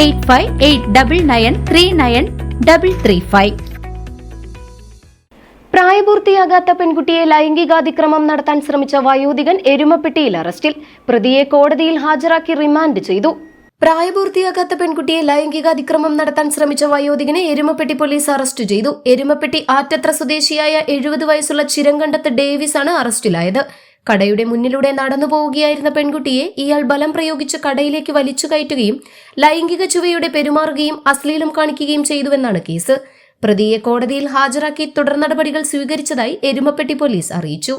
Eight five eight double nine three nine double three five. പ്രായപൂർത്തിയാകാത്ത പെൺകുട്ടിയെ ലൈംഗികാതിക്രമം നടത്താൻ ശ്രമിച്ച വയോധികൻ എരുമപ്പെട്ടിയിൽ അറസ്റ്റിൽ. പ്രതിയെ കോടതിയിൽ ഹാജരാക്കി റിമാൻഡ് ചെയ്തു. പ്രായപൂർത്തിയാകാത്ത പെൺകുട്ടിയെ ലൈംഗികാതിക്രമം നടത്താൻ ശ്രമിച്ച വയോധികനെ എരുമപ്പെട്ടി പോലീസ് അറസ്റ്റ് ചെയ്തു. എരുമപ്പെട്ടി ആറ്റത്ര സ്വദേശിയായ എഴുപത് വയസ്സുള്ള ചിരങ്കണ്ടത്ത് ഡേവിസ് ആണ് അറസ്റ്റിലായത്. കടയുടെ മുന്നിലൂടെ നടന്നു പോവുകയായിരുന്ന പെൺകുട്ടിയെ ഇയാൾ ബലം പ്രയോഗിച്ച് കടയിലേക്ക് വലിച്ചു കയറ്റുകയും ലൈംഗിക ചുവയോടെ പെരുമാറുകയും അശ്ലീലം കാണിക്കുകയും ചെയ്തുവെന്നാണ് കേസ്. പ്രതിയെ കോടതിയിൽ ഹാജരാക്കി തുടർ നടപടികൾ സ്വീകരിച്ചതായി എരുമപ്പെട്ടി പോലീസ് അറിയിച്ചു.